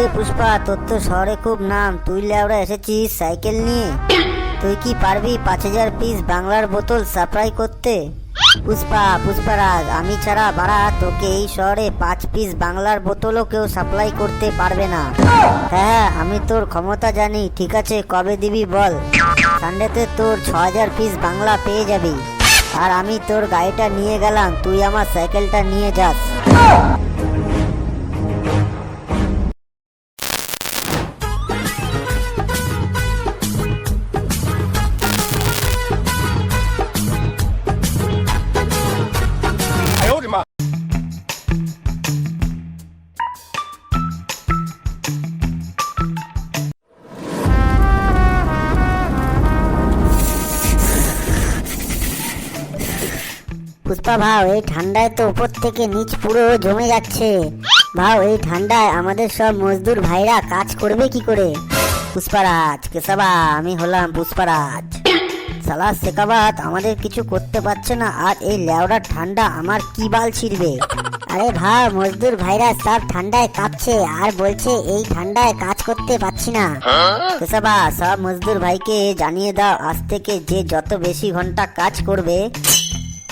কিরে পুষ্পা, তোর তো শহরে খুব নাম। তুই লেওড়া এসেছিস সাইকেল নিয়ে? তুই কি পারবি পাঁচ হাজার পিস বাংলার বোতল সাপ্লাই করতে? পুষ্পা, পুষ্পারাজ, আমি ছাড়া বাড়া, তোকে এই শহরে পাঁচ পিস বাংলার বোতলও কেউ সাপ্লাই করতে পারবে না। হ্যাঁ আমি তোর ক্ষমতা জানি, ঠিক আছে, কবে দিবি বল। সানডেতে তোর ছ হাজার পিস বাংলা পেয়ে যাবি। আর আমি তোর গাড়িটা নিয়ে গেলাম, তুই আমার সাইকেলটা নিয়ে যাস। পুষ্পা ভাও, এই ঠান্ডায় তো উপর থেকে নিচ পুরো জমে যাচ্ছে। ভাও, এই ঠান্ডায় আমাদের সব মজদুর ভাইরা কাজ করবে কি করে? পুষ্পারাজ কেসাবা আমি হলাম পুষ্পারাজ। সালা শেখাবাত, আমাদের কিছু করতে পারছে না, আর এই লেওড়া ঠান্ডা আমার কি বাল ছিড়বে? আরে ভাই মজদুর ভাইরা সব ঠান্ডায় কাঁপছে, আর বলছে এই ঠান্ডায় কাজ করতে পারছি না। কেসাবা সব মজদুর ভাইকে জানিয়ে দাও, আজ থেকে যে যত বেশি ঘণ্টা কাজ করবে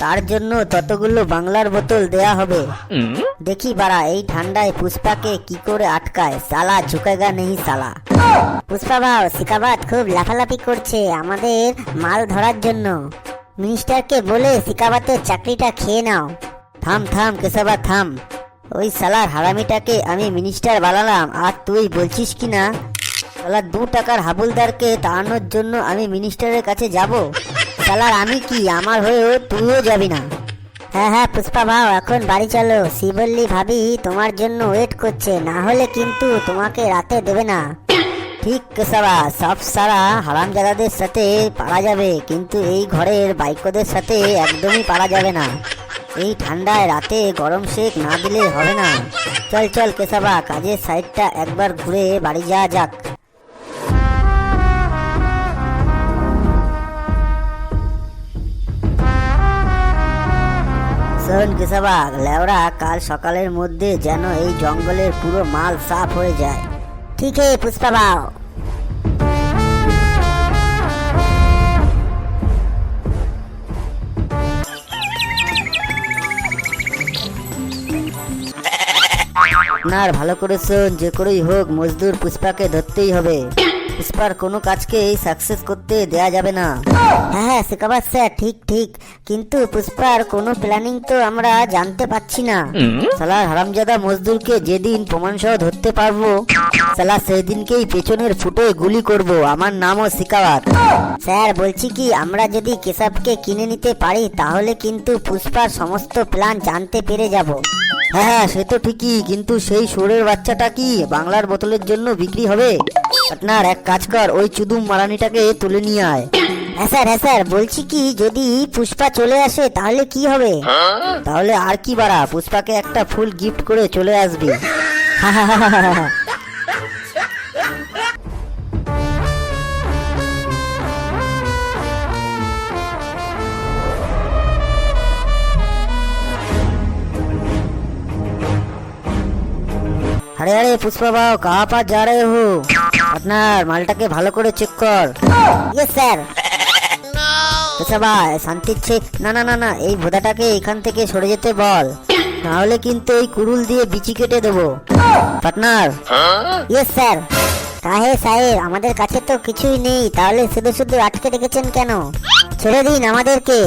তার জন্য ততগুলো বাংলার বোতল দেয়া হবে। দেখি বাড়া এই ঠান্ডায় পুষ্পাকে কি করে আটকায়? সালা ঝুঁকেগা নেই সালা। পুষ্পা ভাও সিকাবাত খুব লাফালাফি করছে আমাদের মাল ধরার জন্য। মিনিস্টারকে বলে সিকাবাতের চাকরিটা খেয়ে নাও। থাম থাম কেশবা থাম। ওই সালার হারামিটাকে আমি মিনিস্টার বানালাম আর তুই বলছিস কি না সালা দু টাকার হাবুলদারকে তাড়ানোর জন্য আমি মিনিস্টারের কাছে যাব। সালার আমি কি আমার হয়েও তুইও যাবি না? হ্যাঁ হ্যাঁ পুষ্পা ভাও, এখন বাড়ি চলো। শিবল্লি ভাবি তোমার জন্য ওয়েট করছে, না হলে কিন্তু তোমাকে রাতে দেবে না। ঠিক কেসাবা সব সারা হারামজাদাদের সাথে পারা যাবে, কিন্তু এই ঘরের বাইকদের সাথে একদমই পারা যাবে না। এই ঠান্ডায় রাতে গরম শেক না দিলে হবে না। চল চল কেসাবা কাজের সাইডটা একবার ঘুরে বাড়ি যাওয়া যাক। শোন কেশবা লেওরা কাল সকালের মধ্যে যেন এই জঙ্গলের পুরো মাল সাফ হয়ে যায়। ঠিক আছে পুষ্পা বাও। আপনার ভালো করে শোন, যে করেই হোক মজদুর পুষ্পাকে ধরতেই হবে। পুষ্পার কোনো কাজকে সাকসেস করতে দেয়া যাবে না। হ্যাঁ হ্যাঁ শেখাবার স্যার ঠিক ঠিক। কিন্তু পুষ্পার কোনো প্ল্যানিং তো আমরা জানতে পাচ্ছি না। সালার হারামজাদা মজদুরকে যেদিন প্রমাণ সহ ধরতে পারব সালা সেদিনকেই পেছনের ফুটে গুলি করব আমার নামও শিকাওয়াত স্যার বলছি কি আমরা যদি কেশবকে কিনে নিতে পারি তাহলে কিন্তু পুষ্পার সমস্ত প্ল্যান জানতে পেরে যাব। হ্যাঁ হ্যাঁ সে তো ঠিকই, কিন্তু সেই সুরের বাচ্চাটা কি বাংলার বোতলের জন্য বিক্রি হবে? আপনার এক কাজ কর, ওই চুদুম মারানিটাকে তুলে নিয়ে আয়। হ্যাঁ স্যার হ্যাঁ স্যার, বলছি কি, যদি পুষ্পা চলে আসে, তাহলে কি হবে? তাহলে আর কি বাড়া, পুষ্পাকে একটা ফুল গিফট করে চলে আসবি। अरे আরে আরে পুষ্পাবাও কাহা পা যা রে হু। আপনার মালটাকে ভালো করে চেক কর। ইয়েস স্যার পুষ্পাবা শান্তি ছে না না না না, এই ভোদাটাকে এখান থেকে সরে যেতে বল। নাহলে কিন্তু এই কুরুল দিয়ে বিচি কেটে দেবো। পার্টনার ইয়েস স্যার কাহে সাহেব, আমাদের কাছে তো কিছুই নেই, তাহলে শুধু শুধু আটকে রেখেছেন কেন? ছেড়ে দিন আমাদেরকে।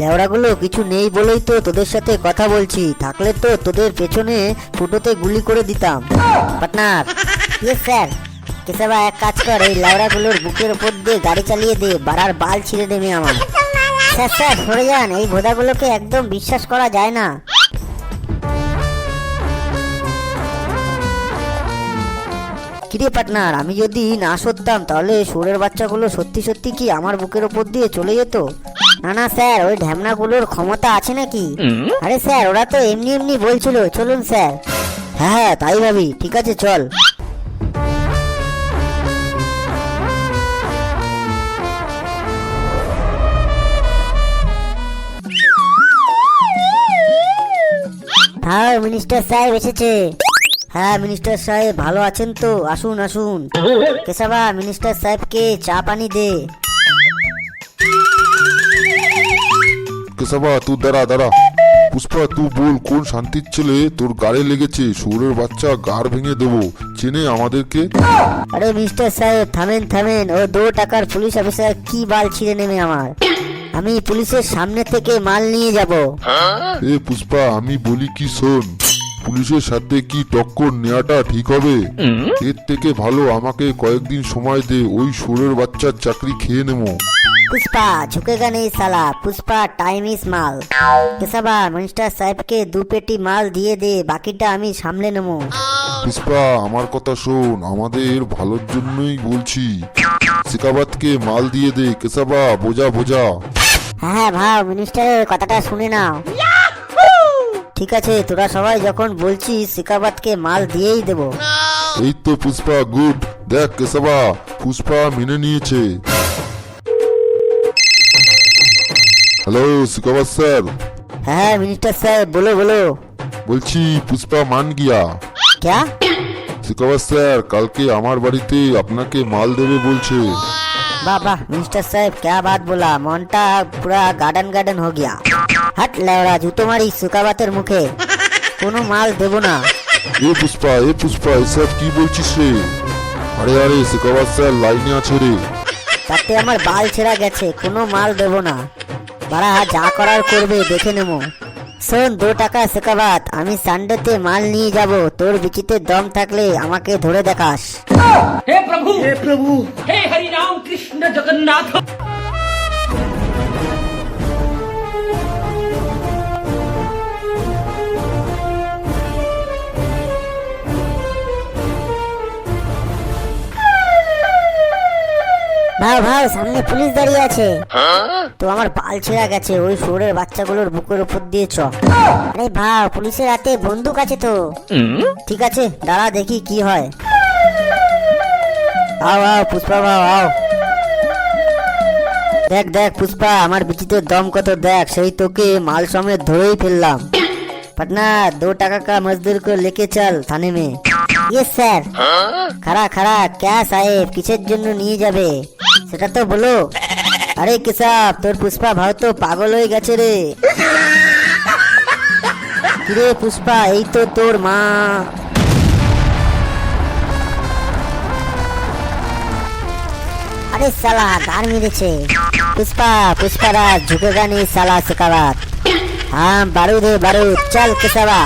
লেওড়াগুলো কিছু নেই বলেই তো তোদের সাথে কথা বলছি। থাকলে তো তোদের পেছনে ফুটোতে গুলি করে দিতাম। Partner yes, sir. কেসাবা এক কাজ কর, এই লেওড়াগুলোর বুকের উপর দিয়ে গাড়ি চালিয়ে দে, বাড়ার বাল ছিঁড়ে দেবে আমার। স্যার স্যার, সরে যান, এই ভোদাগুলোকে একদম বিশ্বাস করা যায় না। কিরে পার্টনার আমি যদি না সরতাম, তাহলে সুরের বাচ্চাগুলো সত্যি সত্যি কি আমার বুকের ওপর দিয়ে চলে যেত? না না স্যার ওই ঢ্যামনাগুলোর ক্ষমতা আছে নাকি? আরে স্যার ওরা তো এমনি এমনি বলছিল চলুন স্যার। হ্যাঁ হ্যাঁ তাই ভাবি ঠিক আছে চল। হ্যাঁ মিনিস্টার সাহেব এসেছে। হ্যাঁ মিনিস্টার সাহেব ভালো আছেন তো আসুন আসুন। কেশবা মিনিস্টার সাহেবকে চা পানি দে। কেশবা তুই দাঁড়া দাঁড়া। পুষ্পা তুই বল কোন শান্তির ছেলে তোর গাড়ে লেগেছে? সৌরের বাচ্চা গাড় ভেঙে দেবো। চেনে আমাদেরকে? আরে মিস্টার সাহেব থামেন থামেন। ও দু টাকার পুলিশ অফিসার কি বাল ছিঁড়ে নেমে আমার? আমি পুলিশের সামনে থেকে মাল নিয়ে যাব। এ পুষ্পা আমি বলি কি শোন পুলিশের সাথে কি টক্কর নেওয়াটা ঠিক হবে? এর থেকে ভালো আমাকে কয়েকদিন সময় দে ওই সোরের বাচ্চার চাকরি খেয়ে নেব। पुष्पा झुकेगा नहीं साला पुष्पा টাইম ইজ মাল কেসাবা মিনিস্টার সাহেবকে দু পেটি মাল দিয়ে দে বাকিটা আমি সামলে নেবো পুষ্পা আমার কথা শোন আমাদের ভালোর জন্যই বলছি শিকাবাতকে মাল দিয়ে দে কেসাবা বোঝা বোঝা হ্যাঁ হ্যাঁ ভাও মিনিস্টারের কথাটা শুনে নাও ঠিক আছে তোরা সবাই যখন বলছিস শিকাবাতকে মাল দিয়েই দেবো এই তো পুষ্পা গুড দেখ কেসাবা পুষ্পা মেনে নিয়েছে হ্যালো শিকাবাত স্যার হ্যাঁ মিনিস্টার সাহেব বলো বলো বলছি পুষ্পা মান গিয়া क्या শিকাবাত স্যার কালকে আমার বাড়িতে আপনাকে মাল দেবে বলছে वाह वाह मिनिस्टर साहब क्या बात बोला মনটা পুরা গার্ডেন গার্ডেন हो गया হাট লেওড়া জুতো মারি সুকাবাতের মুখে কোনো মাল দেবো না এ পুষ্পা এ পুষ্পা এসব কি বলছিস রে আরে আরে শিকাবাত স্যার লাইনে আছে রে তাতে আমার বাল ছেঁড়া গেছে কোনো মাল দেবো না বাড়া যা করার করবে দেখে নেব। শোন দু টাকা শেখাবাদ আমি সানডেতে মাল নিয়ে যাব তোর বিচিতে দম থাকলে আমাকে ধরে দেখাস। হে প্রভু! হে প্রভু! হে হরি রাম কৃষ্ণ জগন্নাথ! ভাও ভাও সামনে পুলিশ দাঁড়িয়ে আছে তো আমার বাল ছেঁড়া গেছে ওই শোরের বাচ্চাগুলোর বুকের উপর দিয়ে চ আরে ভাও পুলিশের হাতে বন্দুক আছে তো ঠিক আছে দাঁড়া দেখি কি হয় আও আও পুষ্পা ভাও আও দেখ দেখ পুষ্পা আমার বিচিতে দম কত দেখ সেই তোকে মাল সমেত ধরেই ফেললাম पटना दो टाका का मजदूर को लेके चल थाने में ये স্যার খাড়া খাড়া ক্যা সাহেব কিসের জন্য নিয়ে যাবে সেটা তো বলো আরে কেসাব তোর পুষ্পা ভাও তো পাগল হয়ে গেছে রে কিরে পুষ্পা এই তো তোর মা আরে সালা গার মেরেছে পুষ্পা পুষ্পারাজ ঝুঁকেগা নেই সালা শেখাবাত हाँ बारूद है बारूद चल किसवा